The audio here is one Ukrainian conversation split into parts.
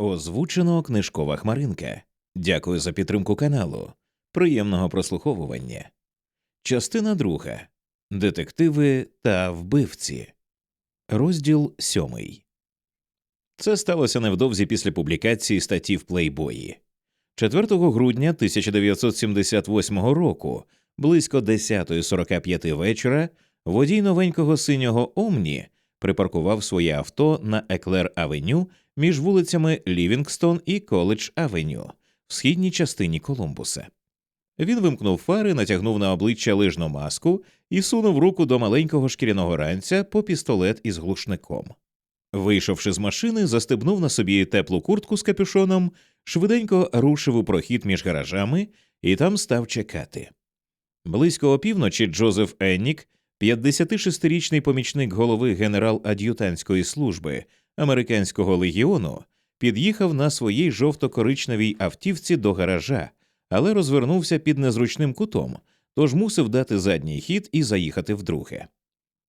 Озвучено книжкова хмаринка. Дякую за підтримку каналу. Приємного прослуховування. Частина друга. Детективи та вбивці. Розділ сьомий. Це сталося невдовзі після публікації статті в Плейбої. 4 грудня 1978 року, близько 10.45 вечора, водій новенького синього Омні припаркував своє авто на Еклер Авеню між вулицями Лівінгстон і Коледж Авеню в східній частині Колумбуса. Він вимкнув фари, натягнув на обличчя лижну маску і сунув руку до маленького шкіряного ранця по пістолет із глушником. Вийшовши з машини, застебнув на собі теплу куртку з капюшоном, швиденько рушив у прохід між гаражами і там став чекати. Близько опівночі Джозеф Еннік, 56-річний помічник голови генерал-ад'ютантської служби американського легіону, під'їхав на своїй жовто-коричневій автівці до гаража, але розвернувся під незручним кутом, тож мусив дати задній хід і заїхати вдруге.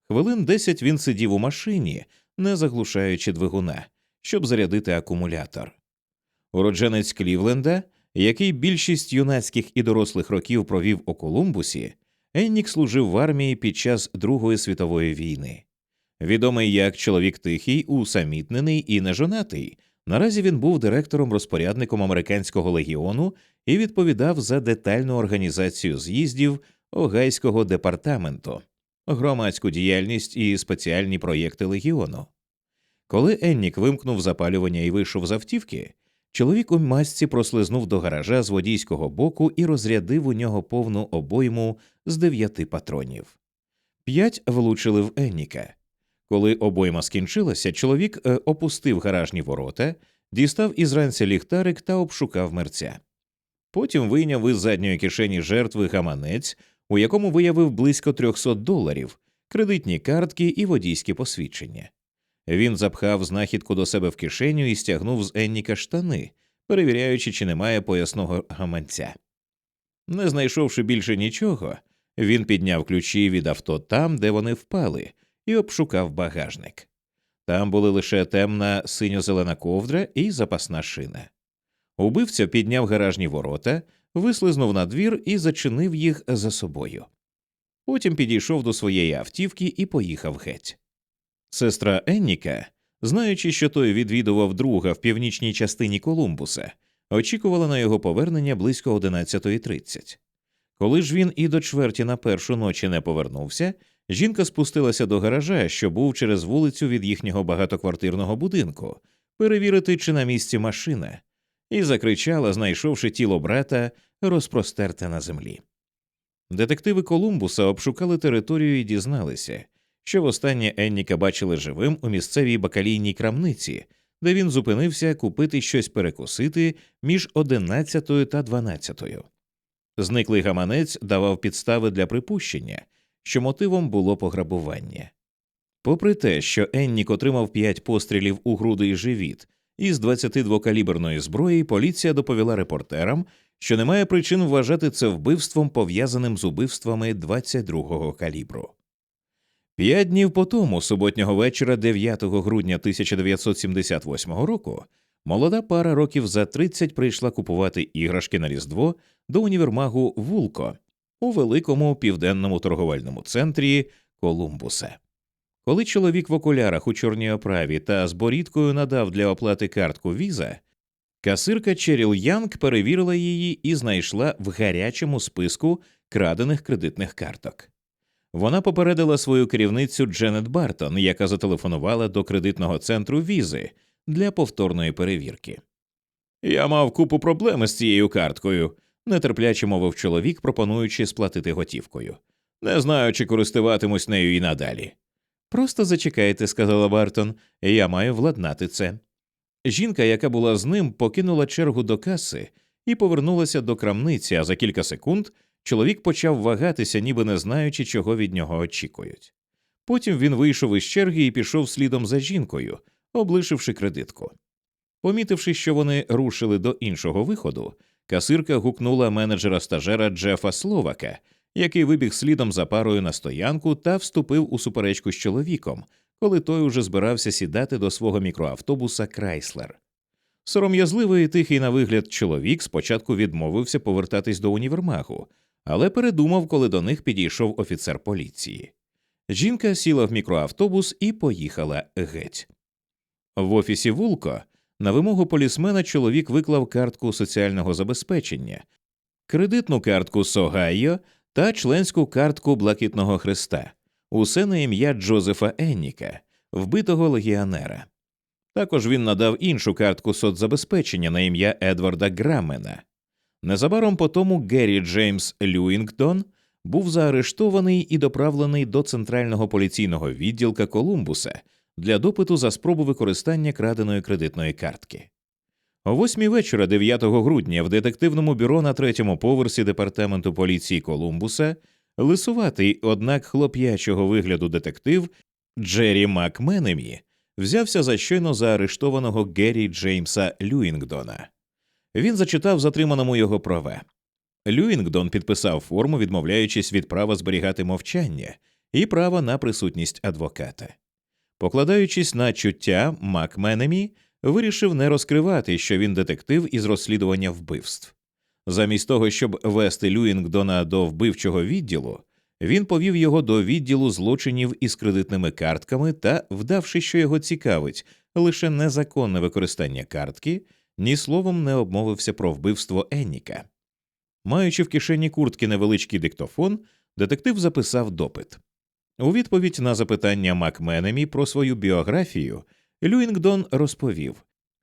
Хвилин десять він сидів у машині, не заглушаючи двигуна, щоб зарядити акумулятор. Уродженець Клівленда, який більшість юнацьких і дорослих років провів у Колумбусі, Еннік служив в армії під час Другої світової війни. Відомий як чоловік тихий, усамітнений і нежонатий, наразі він був директором-розпорядником американського легіону і відповідав за детальну організацію з'їздів Огайського департаменту, громадську діяльність і спеціальні проєкти легіону. Коли Еннік вимкнув запалювання і вийшов з автівки, чоловік у масці прослизнув до гаража з водійського боку і розрядив у нього повну обойму з дев'яти патронів. П'ять влучили в Енніка. Коли обойма скінчилася, чоловік е, опустив гаражні ворота, дістав із ранця ліхтарик та обшукав мерця. Потім вийняв із задньої кишені жертви гаманець, у якому виявив близько 300 доларів, кредитні картки і водійські посвідчення. Він запхав знахідку до себе в кишеню і стягнув з Енніка штани, перевіряючи, чи немає поясного гаманця. Не знайшовши більше нічого, він підняв ключі від авто там, де вони впали, і обшукав багажник. Там були лише темна синьо-зелена ковдра і запасна шина. Убивця підняв гаражні ворота, вислизнув на двір і зачинив їх за собою. Потім підійшов до своєї автівки і поїхав геть. Сестра Енніка, знаючи, що той відвідував друга в північній частині Колумбуса, очікувала на його повернення близько 11.30. Коли ж він і до чверті на першу ночі не повернувся, жінка спустилася до гаража, що був через вулицю від їхнього багатоквартирного будинку, перевірити, чи на місці машина, і закричала, знайшовши тіло брата, розпростерте на землі. Детективи Колумбуса обшукали територію і дізналися, що востаннє Енніка бачили живим у місцевій бакалійній крамниці, де він зупинився купити щось перекусити між 11 та 12. Зниклий гаманець давав підстави для припущення, що мотивом було пограбування. Попри те, що Еннік отримав п'ять пострілів у груди і живіт, із 22-каліберної зброї поліція доповіла репортерам, що немає причин вважати це вбивством пов'язаним з убивствами 22-го калібру. П'ять днів по тому, суботнього вечора, 9 грудня 1978 року, молода пара років за 30 прийшла купувати іграшки на Різдво до універмагу Вулко у великому південному торговельному центрі Колумбуса. Коли чоловік в окулярах у чорній оправі та з борідкою надав для оплати картку віза, касирка Черіл Янг перевірила її і знайшла в гарячому списку крадених кредитних карток. Вона попередила свою керівницю Дженет Бартон, яка зателефонувала до кредитного центру візи для повторної перевірки. Я мав купу проблем з цією карткою, нетерпляче мовив чоловік, пропонуючи сплатити готівкою. Не знаю, чи користуватимусь нею і надалі. Просто зачекайте, сказала Бартон, я маю владнати це. Жінка, яка була з ним, покинула чергу до каси і повернулася до крамниці, а за кілька секунд чоловік почав вагатися, ніби не знаючи, чого від нього очікують. Потім він вийшов із черги і пішов слідом за жінкою, облишивши кредитку. Помітивши, що вони рушили до іншого виходу, касирка гукнула менеджера стажера Джефа Словака, який вибіг слідом за парою на стоянку та вступив у суперечку з чоловіком, коли той уже збирався сідати до свого мікроавтобуса Крайслер. Сором'язливий і тихий на вигляд чоловік спочатку відмовився повертатись до універмагу, але передумав, коли до них підійшов офіцер поліції. Жінка сіла в мікроавтобус і поїхала геть. В офісі Вулко на вимогу полісмена чоловік виклав картку соціального забезпечення, кредитну картку Согайо та членську картку Блакитного Христа, усе на ім'я Джозефа Енніка, вбитого легіонера. Також він надав іншу картку соцзабезпечення на ім'я Едварда Грамена. Незабаром по тому Геррі Джеймс Люїнгтон був заарештований і доправлений до центрального поліційного відділка Колумбуса для допиту за спробу використання краденої кредитної картки. О восьмій вечора 9 грудня в детективному бюро на третьому поверсі департаменту поліції Колумбуса лисуватий, однак хлоп'ячого вигляду детектив Джері Макменемі взявся за щойно заарештованого Геррі Джеймса Люїнгдона. Він зачитав затриманому його права. Люїнгдон підписав форму, відмовляючись від права зберігати мовчання і права на присутність адвоката. Покладаючись на чуття, Макменемі вирішив не розкривати, що він детектив із розслідування вбивств. Замість того, щоб вести Люїнгдона до вбивчого відділу, він повів його до відділу злочинів із кредитними картками та, вдавши, що його цікавить лише незаконне використання картки, ні словом не обмовився про вбивство Енніка. Маючи в кишені куртки невеличкий диктофон, детектив записав допит. У відповідь на запитання Макменемі про свою біографію Люїнгдон розповів,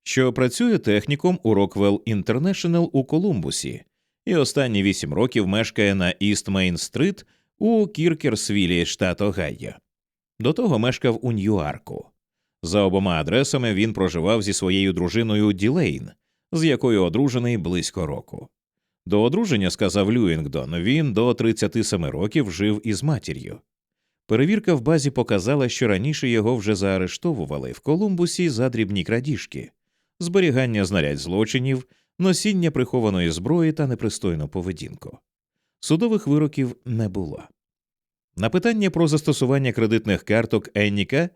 що працює техніком у Rockwell International у Колумбусі і останні вісім років мешкає на Іст Мейн-стрит у Кіркерсвілі, штат Огайо. До того мешкав у Ньюарку. За обома адресами він проживав зі своєю дружиною Ділейн, з якою одружений близько року. До одруження, сказав Люїнгдон, він до 37 років жив із матір'ю. Перевірка в базі показала, що раніше його вже заарештовували в Колумбусі за дрібні крадіжки, зберігання знарядь злочинів, носіння прихованої зброї та непристойну поведінку. Судових вироків не було. На питання про застосування кредитних карток Енніка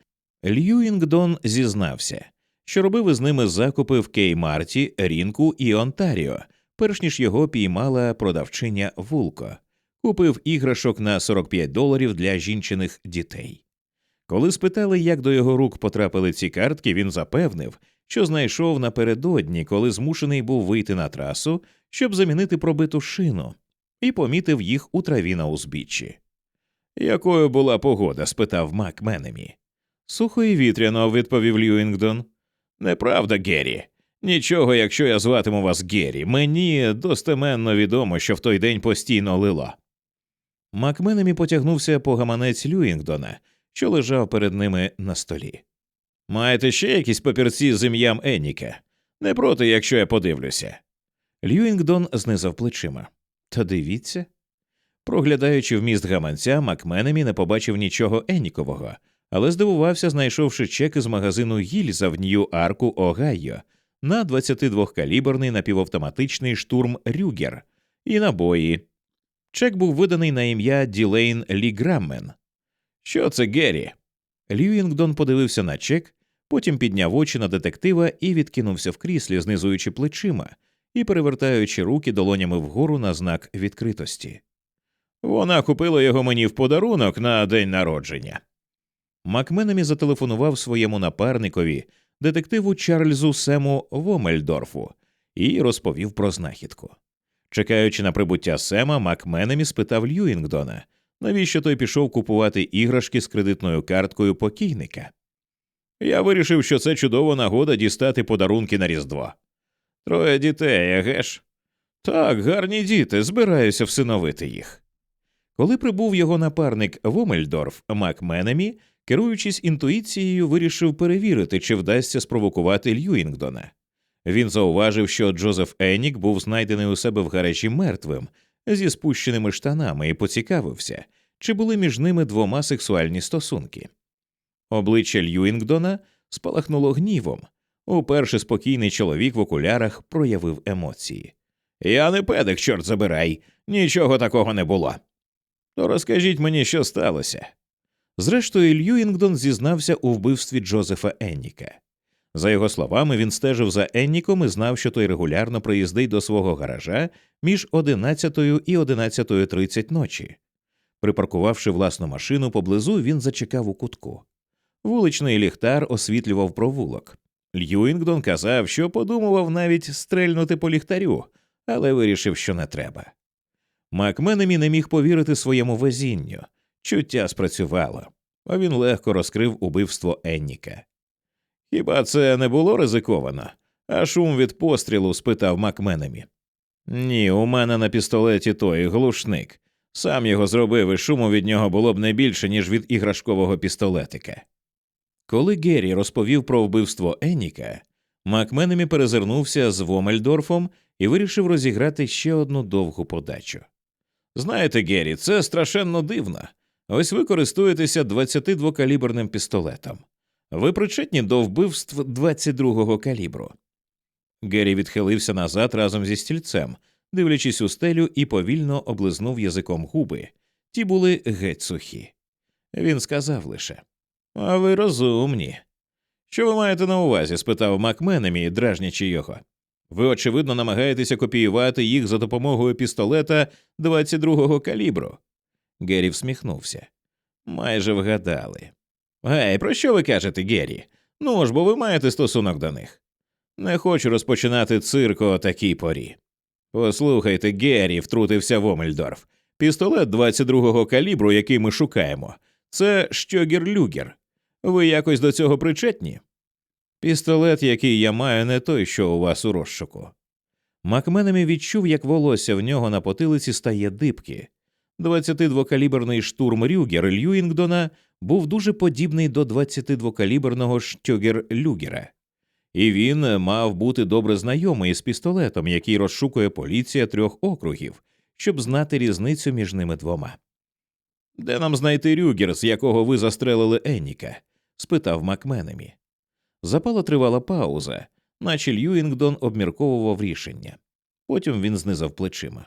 Льюінгдон зізнався, що робив із ними закупи в Кей-Марті, Рінку і Онтаріо, перш ніж його піймала продавчиня Вулко, купив іграшок на 45 доларів для жінчиних дітей. Коли спитали, як до його рук потрапили ці картки, він запевнив, що знайшов напередодні, коли змушений був вийти на трасу, щоб замінити пробиту шину, і помітив їх у траві на узбіччі. Якою була погода? спитав Мак Менемі. Сухо і вітряно, відповів Льюінгдон. Неправда, Геррі. Нічого, якщо я зватиму вас Геррі. Мені достеменно відомо, що в той день постійно лило. Макменемі потягнувся по гаманець Люїнгдона, що лежав перед ними на столі. Маєте ще якісь папірці з ім'ям Енніка? Не проти, якщо я подивлюся. Льюінгдон знизав плечима. Та дивіться. Проглядаючи вміст гаманця, Макменемі не побачив нічого Еннікового, але здивувався, знайшовши чек із магазину Гільза в Нью-Арку, Огайо на 22-каліберний напівавтоматичний штурм Рюгер і набої. Чек був виданий на ім'я Ділейн Лі Граммен. Що це Геррі? Льюінгдон подивився на чек, потім підняв очі на детектива і відкинувся в кріслі, знизуючи плечима і перевертаючи руки долонями вгору на знак відкритості. Вона купила його мені в подарунок на день народження. Макменемі зателефонував своєму напарникові, детективу Чарльзу Сему Вомельдорфу, і розповів про знахідку. Чекаючи на прибуття Сема, Макменемі спитав Льюінгдона, навіщо той пішов купувати іграшки з кредитною карткою покійника. Я вирішив, що це чудова нагода дістати подарунки на Різдво. Троє дітей, еге ж? Так, гарні діти, збираюся всиновити їх. Коли прибув його напарник Вомельдорф Макменемі, керуючись інтуїцією, вирішив перевірити, чи вдасться спровокувати Льюінгдона. Він зауважив, що Джозеф Еннік був знайдений у себе в гаражі мертвим зі спущеними штанами і поцікавився, чи були між ними двома сексуальні стосунки. Обличчя Льюінгдона спалахнуло гнівом. Уперше спокійний чоловік в окулярах проявив емоції. Я не педик, чорт забирай, нічого такого не було. То розкажіть мені, що сталося. Зрештою, Льюінгдон зізнався у вбивстві Джозефа Енніка. За його словами, він стежив за Енніком і знав, що той регулярно приїздить до свого гаража між 11 і 11.30 ночі. Припаркувавши власну машину поблизу, він зачекав у кутку. Вуличний ліхтар освітлював провулок. Льюінгдон казав, що подумував навіть стрельнути по ліхтарю, але вирішив, що не треба. Макменемі не міг повірити своєму везінню. Чуття спрацювало, а він легко розкрив убивство Енніка. Хіба це не було ризиковано? А шум від пострілу? спитав Макменемі. Ні, у мене на пістолеті той глушник. Сам його зробив, і шуму від нього було б не більше, ніж від іграшкового пістолетика. Коли Геррі розповів про вбивство Енніка, Макменемі перезирнувся з Вомельдорфом і вирішив розіграти ще одну довгу подачу. Знаєте, Геррі, це страшенно дивно. Ось ви користуєтеся 22-каліберним пістолетом. Ви причетні до вбивств 22-го калібру. Геррі відхилився назад разом зі стільцем, дивлячись у стелю, і повільно облизнув язиком губи. Ті були геть сухі. Він сказав лише А ви розумні. Що ви маєте на увазі? спитав Макменемі, дражнячи його. Ви, очевидно, намагаєтеся копіювати їх за допомогою пістолета 22-го калібру. Геррі всміхнувся. Майже вгадали. Гей, про що ви кажете, Геррі? Ну ж, бо ви маєте стосунок до них. Не хочу розпочинати цирк о такій порі. Послухайте, Геррі, втрутився Вомельдорф. Пістолет 22-го калібру, який ми шукаємо, це щогер-люгер. Ви якось до цього причетні? Пістолет, який я маю, не той, що у вас у розшуку. Макменемі відчув, як волосся в нього на потилиці стає дибки. 22-каліберний штурм Рюгер Льюінгдона був дуже подібний до 22-каліберного штьогер Люгера, і він мав бути добре знайомий з пістолетом, який розшукує поліція трьох округів, щоб знати різницю між ними двома. Де нам знайти Рюгер, з якого ви застрелили Енніка? спитав Макменемі. Запала тривала пауза, наче Льюінгдон обмірковував рішення. Потім він знизав плечима.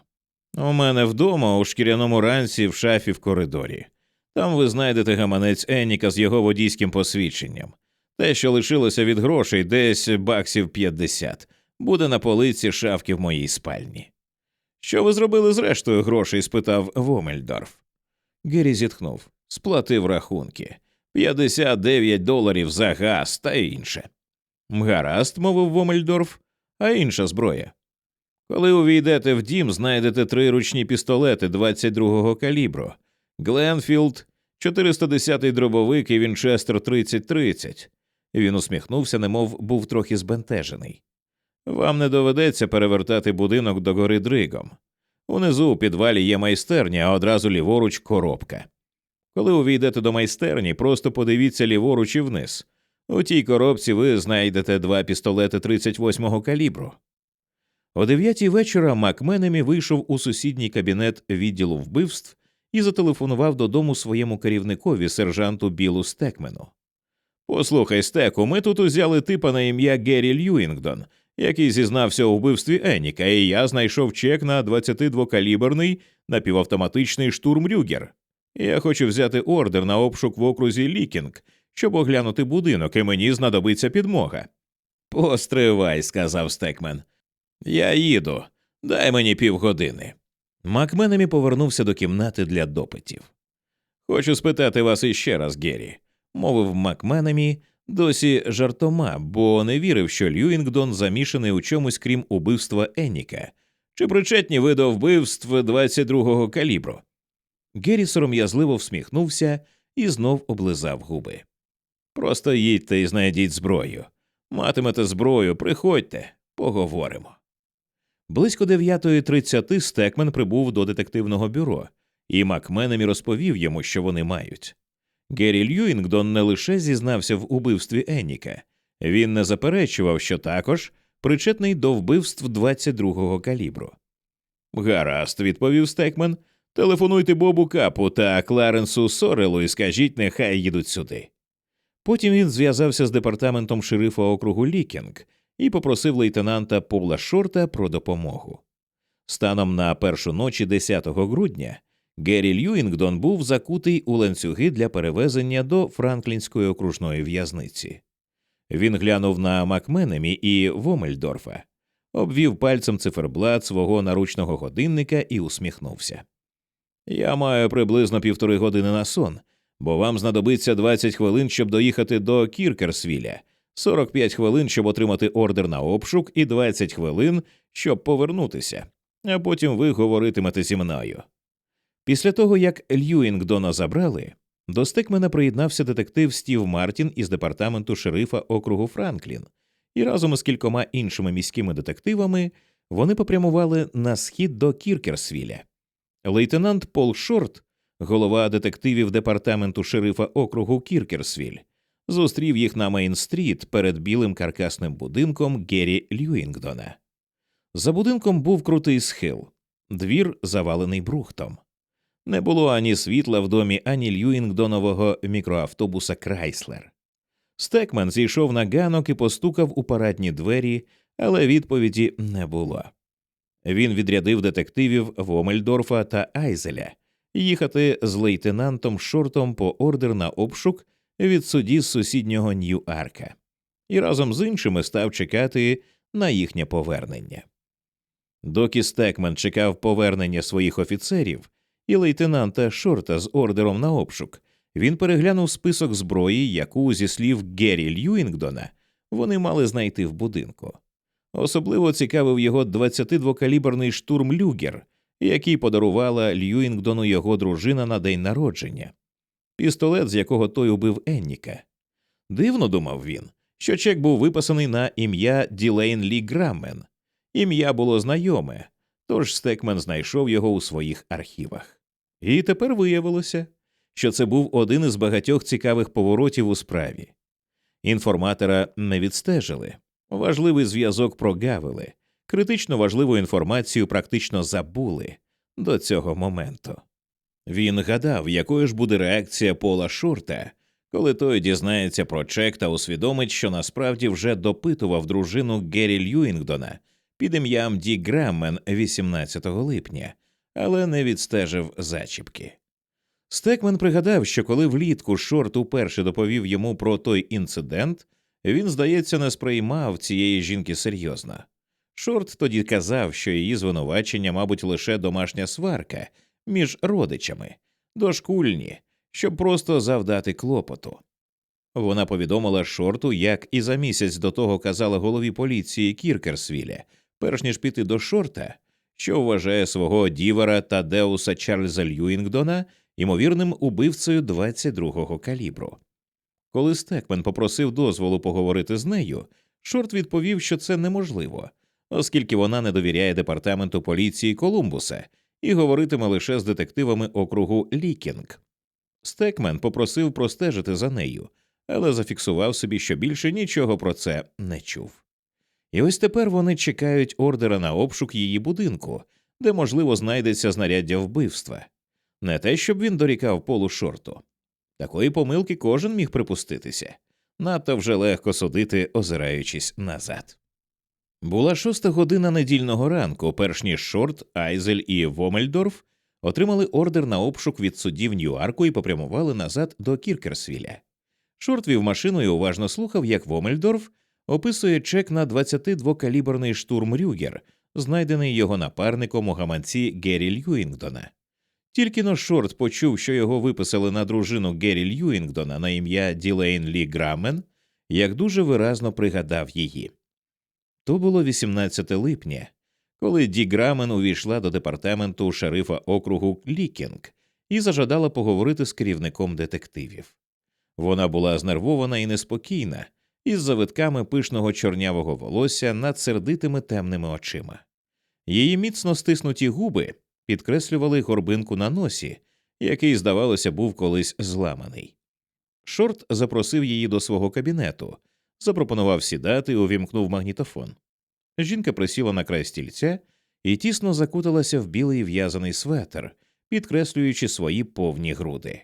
У мене вдома у шкіряному ранці в шафі в коридорі. Там ви знайдете гаманець Енніка з його водійським посвідченням. Те, що лишилося від грошей, десь баксів 50, буде на полиці шафки в моїй спальні. Що ви зробили з рештою грошей? спитав Вомельдорф. Геррі зітхнув, сплатив рахунки 59 доларів за газ та інше. Гаразд, мовив Вомельдорф, а інша зброя. Коли увійдете в дім, знайдете три ручні пістолети 22-го калібру, Гленфілд, 410-й дробовик і Вінчестер 3030. Він усміхнувся, немов був трохи збентежений. Вам не доведеться перевертати будинок до гори дригом. Унизу у підвалі є майстерня, а одразу ліворуч коробка. Коли увійдете до майстерні, просто подивіться ліворуч і вниз. У тій коробці ви знайдете два пістолети 38-го калібру. О дев'ятій вечора Макменемі вийшов у сусідній кабінет відділу вбивств і зателефонував додому своєму керівникові, сержанту Білу Стекмену. Послухай, Стеку, ми тут узяли типа на ім'я Геррі Льюінгдон, який зізнався у вбивстві Еніка, і я знайшов чек на 22-каліберний напівавтоматичний штурм Рюгер. Я хочу взяти ордер на обшук в окрузі Лікінг, щоб оглянути будинок, і мені знадобиться підмога. Постривай, сказав Стекмен. Я їду. Дай мені півгодини. Макменемі повернувся до кімнати для допитів. Хочу спитати вас іще раз, Геррі, мовив Макменемі досі жартома, бо не вірив, що Льюінгдон замішаний у чомусь крім убивства Енніка, чи причетні ви до вбивств 22-го калібру. Геррі сором'язливо всміхнувся і знов облизав губи. Просто їдьте і знайдіть зброю. Матимете зброю, приходьте, поговоримо. Близько 9.30 Стекмен прибув до детективного бюро, і Макменемі розповів йому, що вони мають. Геррі Льюінгдон не лише зізнався в убивстві Енніка, він не заперечував, що також причетний до вбивств 22-го калібру. Гаразд, відповів Стекмен. Телефонуйте Бобу Капу та Кларенсу Сорелу і скажіть, нехай їдуть сюди. Потім він зв'язався з департаментом шерифа округу Лікінг і попросив лейтенанта Повла Шорта про допомогу. Станом на першу ночі 10 грудня Геррі Льюінгдон був закутий у ланцюги для перевезення до Франклінської окружної в'язниці. Він глянув на Макменемі і Вомельдорфа, обвів пальцем циферблат свого наручного годинника і усміхнувся. Я маю приблизно півтори години на сон, бо вам знадобиться 20 хвилин, щоб доїхати до Кіркерсвіля, 45 хвилин, щоб отримати ордер на обшук, і 20 хвилин, щоб повернутися, а потім ви говоритимете зі мною. Після того, як Льюінгдона забрали, до Стекмена приєднався детектив Стів Мартін із департаменту шерифа округу Франклін, і разом із кількома іншими міськими детективами вони попрямували на схід до Кіркерсвіля. Лейтенант Пол Шорт, голова детективів департаменту шерифа округу Кіркерсвіль, зустрів їх на Мейн-стріт перед білим каркасним будинком Геррі Льюінгдона. За будинком був крутий схил, двір завалений брухтом. Не було ані світла в домі, ані Льюінгдонового мікроавтобуса Крайслер. Стекман зійшов на ганок і постукав у парадні двері, але відповіді не було. Він відрядив детективів Вомельдорфа та Айзеля їхати з лейтенантом Шортом по ордер на обшук від судді з сусіднього Нью-Арка, і разом з іншими став чекати на їхнє повернення. Доки Стекмен чекав повернення своїх офіцерів і лейтенанта Шорта з ордером на обшук, він переглянув список зброї, яку, зі слів Геррі Льюінгдона, вони мали знайти в будинку. Особливо цікавив його 22-каліберний штурм Люгер, який подарувала Льюінгдону його дружина на день народження, пістолет, з якого той убив Енніка. Дивно думав він, що чек був виписаний на ім'я Ділейн Лі Граммен. Ім'я було знайоме, тож Стекмен знайшов його у своїх архівах. І тепер виявилося, що це був один із багатьох цікавих поворотів у справі. Інформатора не відстежили, важливий зв'язок прогавили, критично важливу інформацію практично забули до цього моменту. Він гадав, якою ж буде реакція Пола Шорта, коли той дізнається про чек та усвідомить, що насправді вже допитував дружину Геррі Льюінгдона під ім'ям Ді Граммен 18 липня, але не відстежив зачіпки. Стекмен пригадав, що коли влітку Шорт уперше доповів йому про той інцидент, він, здається, не сприймав цієї жінки серйозно. Шорт тоді казав, що її звинувачення, мабуть, лише домашня сварка між родичами, дошкульні, щоб просто завдати клопоту. Вона повідомила Шорту, як і за місяць до того казала голові поліції Кіркерсвіля, перш ніж піти до Шорта, що вважає свого дівера та Деуса Чарльза Льюінгдона ймовірним убивцею 22-го калібру. Коли Стекмен попросив дозволу поговорити з нею, Шорт відповів, що це неможливо, оскільки вона не довіряє департаменту поліції Колумбуса і говоритиме лише з детективами округу Лікінг. Стекмен попросив простежити за нею, але зафіксував собі, що більше нічого про це не чув. І ось тепер вони чекають ордера на обшук її будинку, де, можливо, знайдеться знаряддя вбивства. Не те, щоб він дорікав полу шорту. Такої помилки кожен міг припуститися, надто вже легко судити, озираючись назад. Була шоста година недільного ранку, перш ніж Шорт, Айзель і Вомельдорф отримали ордер на обшук від суддів Ньюарку і попрямували назад до Кіркерсвіля. Шорт вів машину і уважно слухав, як Вомельдорф описує чек на 22-каліберний штурм Рюгер, знайдений його напарником у гаманці Геррі Льюінгдона. Тільки но Шорт почув, що його виписали на дружину Геррі Льюінгдона на ім'я Ділейн Лі Грамен, як дуже виразно пригадав її. То було 18 липня, коли Ді Грамен увійшла до департаменту шерифа округу Лікінг і зажадала поговорити з керівником детективів. Вона була знервована і неспокійна, із завитками пишного чорнявого волосся над сердитими темними очима. Її міцно стиснуті губи підкреслювали горбинку на носі, який, здавалося, був колись зламаний. Шорт запросив її до свого кабінету, запропонував сідати і увімкнув магнітофон. Жінка присіла на край стільця і тісно закуталася в білий в'язаний светр, підкреслюючи свої повні груди.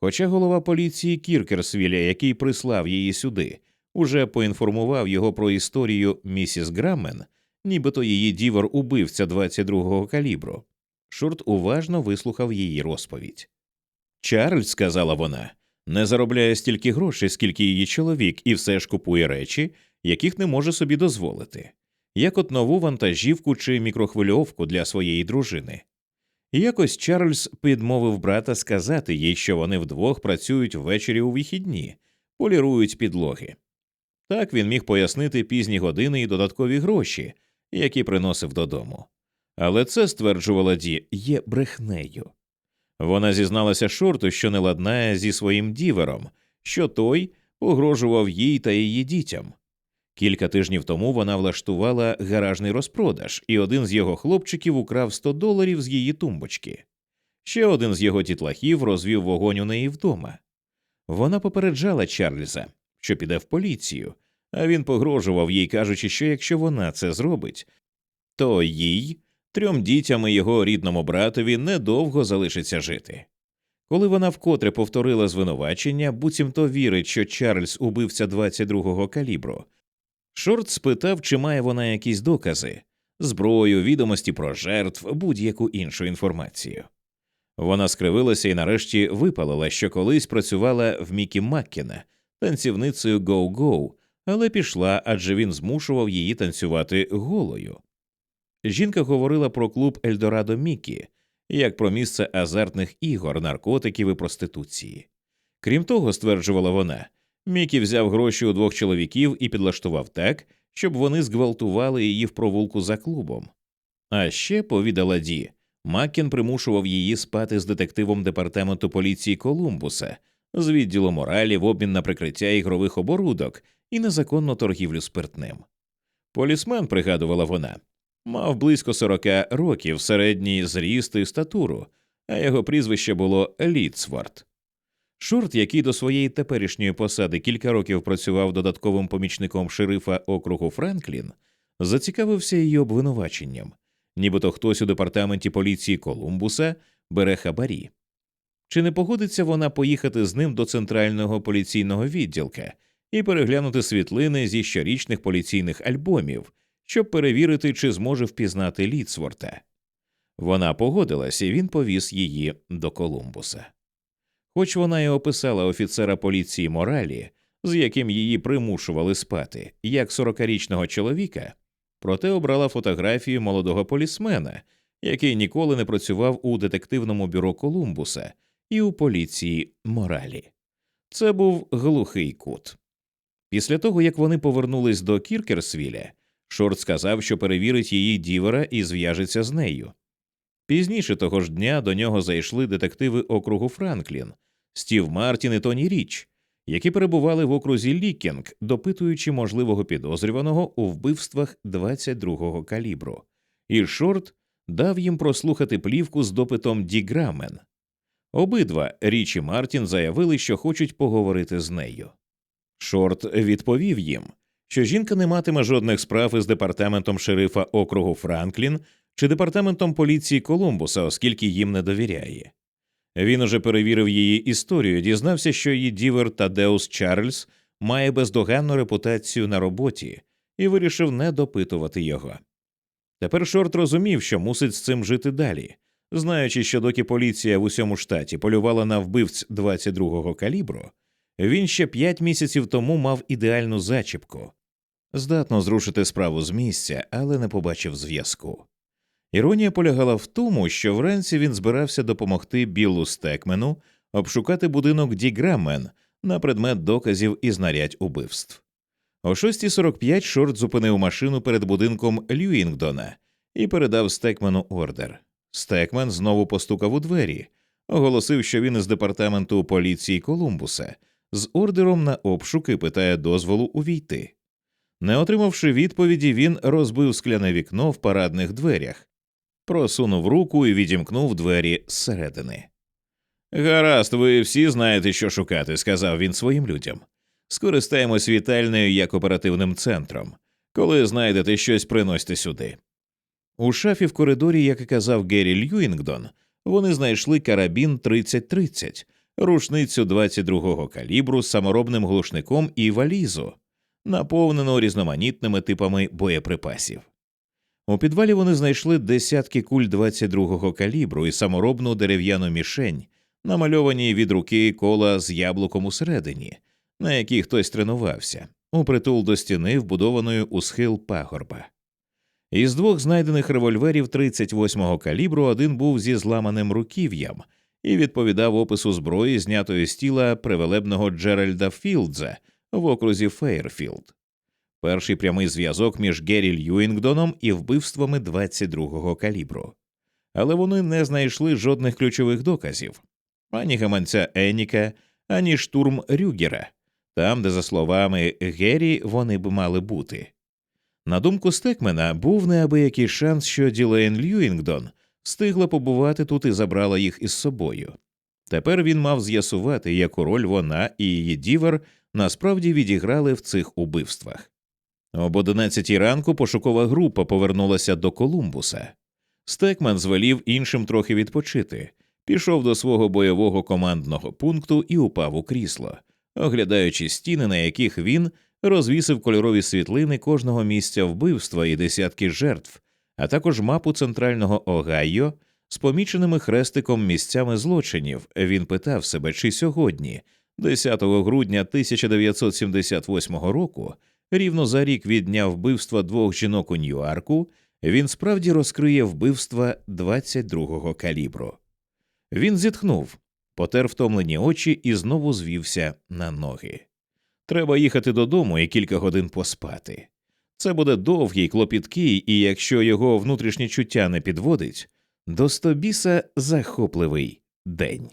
Хоча голова поліції Кіркерсвіля, який прислав її сюди, уже поінформував його про історію місіс Граммен, нібито її дівор убивця 22-го калібру. Шурт уважно вислухав її розповідь. Чарльз, сказала вона, не заробляє стільки грошей, скільки її чоловік, і все ж купує речі, яких не може собі дозволити, як от нову вантажівку чи мікрохвильовку для своєї дружини. Якось Чарльз підмовив брата сказати їй, що вони вдвох працюють ввечері у вихідні, полірують підлоги. Так він міг пояснити пізні години і додаткові гроші, які приносив додому. Але це, стверджувала Ді, є брехнею. Вона зізналася шорту, що не ладнає зі своїм дівером, що той погрожував їй та її дітям. Кілька тижнів тому вона влаштувала гаражний розпродаж, і один з його хлопчиків украв 100 доларів з її тумбочки. Ще один з його тітлахів розвів вогонь у неї вдома. Вона попереджала Чарльза, що піде в поліцію, а він погрожував їй, кажучи, що якщо вона це зробить, то їй, трьом дітям і його рідному братові недовго залишиться жити. Коли вона вкотре повторила звинувачення, буцімто вірить, що Чарльз убивця 22-го калібру, Шорт спитав, чи має вона якісь докази, зброю, відомості про жертв, будь-яку іншу інформацію. Вона скривилася і нарешті випалила, що колись працювала в Мікі Маккіна танцівницею гоу-гоу, але пішла, адже він змушував її танцювати голою. Жінка говорила про клуб Ельдорадо Мікі як про місце азартних ігор, наркотиків і проституції. Крім того, стверджувала вона, Мікі взяв гроші у двох чоловіків і підлаштував так, щоб вони зґвалтували її в провулку за клубом. А ще, повідала Ді, Маккін примушував її спати з детективом департаменту поліції Колумбуса з відділу моралі в обмін на прикриття ігрових оборудок і незаконну торгівлю спиртним. Полісмен, пригадувала вона, мав близько 40 років середній зріст і статуру, а його прізвище було Ліцвард. Шорт, який до своєї теперішньої посади кілька років працював додатковим помічником шерифа округу Франклін, зацікавився її обвинуваченням, нібито хтось у департаменті поліції Колумбуса бере хабарі. Чи не погодиться вона поїхати з ним до центрального поліційного відділка і переглянути світлини зі щорічних поліційних альбомів, щоб перевірити, чи зможе впізнати Ліцворта? Вона погодилась, і він повіз її до Колумбуса. Хоч вона й описала офіцера поліції моралі, з яким її примушували спати, як сорокарічного чоловіка, проте обрала фотографію молодого полісмена, який ніколи не працював у детективному бюро Колумбуса і у поліції моралі. Це був глухий кут. Після того, як вони повернулись до Кіркерсвіля, Шорт сказав, що перевірить її дівера і зв'яжеться з нею. Пізніше того ж дня до нього зайшли детективи округу Франклін, Стів Мартін і Тоні Річ, які перебували в окрузі Лікінг, допитуючи можливого підозрюваного у вбивствах 22-го калібру, і Шорт дав їм прослухати плівку з допитом Ді Грамен. Обидва Річ і Мартін заявили, що хочуть поговорити з нею. Шорт відповів їм, що жінка не матиме жодних справ із департаментом шерифа округу Франклін чи департаментом поліції Колумбуса, оскільки їм не довіряє. Він уже перевірив її історію, дізнався, що її дівер Тадеус Чарльз має бездоганну репутацію на роботі, і вирішив не допитувати його. Тепер Шорт розумів, що мусить з цим жити далі, знаючи, що доки поліція в усьому штаті полювала на вбивць 22-го калібру, він ще п'ять місяців тому мав ідеальну зачіпку здатно зрушити справу з місця, але не побачив зв'язку. Іронія полягала в тому, що вранці він збирався допомогти Біллу Стекмену обшукати будинок Ді на предмет доказів і знарядь убивств. О 6.45 Шорт зупинив машину перед будинком Льюінгдона і передав Стекмену ордер. Стекмен знову постукав у двері, оголосив, що він із департаменту поліції Колумбуса з ордером на обшук і питає дозволу увійти. Не отримавши відповіді, він розбив скляне вікно в парадних дверях, просунув руку і відімкнув двері зсередини. Гаразд, ви всі знаєте, що шукати, сказав він своїм людям. Скористаємось вітальнею як оперативним центром. Коли знайдете щось, приносьте сюди. У шафі в коридорі, як і казав Геррі Льюінгдон, вони знайшли карабін 3030, рушницю 22-го калібру з саморобним глушником і валізу, наповнену різноманітними типами боєприпасів. У підвалі вони знайшли десятки куль 22-го калібру і саморобну дерев'яну мішень намальовані від руки кола з яблуком усередині, на якій хтось тренувався, у притул до стіни, вбудованої у схил пагорба. Із двох знайдених револьверів 38-го калібру один був зі зламаним руків'ям і відповідав опису зброї, знятої з тіла привелебного Джеральда Філдза в окрузі Фейрфілд. Перший прямий зв'язок між Геррі Льюінгдоном і вбивствами 22-го калібру. Але вони не знайшли жодних ключових доказів ані гаманця Еніка, ані штурм Рюгера, там, де, за словами Геррі, вони б мали бути. На думку Стекмена, був неабиякий шанс, що Ділейн Льюінгдон встигла побувати тут і забрала їх із собою. Тепер він мав з'ясувати, яку роль вона і її дівер насправді відіграли в цих убивствах. Об одинадцятій ранку пошукова група повернулася до Колумбуса. Стекман звелів іншим трохи відпочити, пішов до свого бойового командного пункту і упав у крісло, оглядаючи стіни, на яких він розвісив кольорові світлини кожного місця вбивства і десятки жертв, а також мапу центрального Огайо з поміченими хрестиком місцями злочинів. Він питав себе, чи сьогодні, 10 грудня 1978 року, рівно за рік від дня вбивства двох жінок у Ньюарку, він справді розкриє вбивства 22-го калібру. Він зітхнув, потер втомлені очі і знову звівся на ноги. Треба їхати додому і кілька годин поспати. Це буде довгий, клопіткий, і якщо його внутрішнє чуття не підводить, до стобіса захопливий день.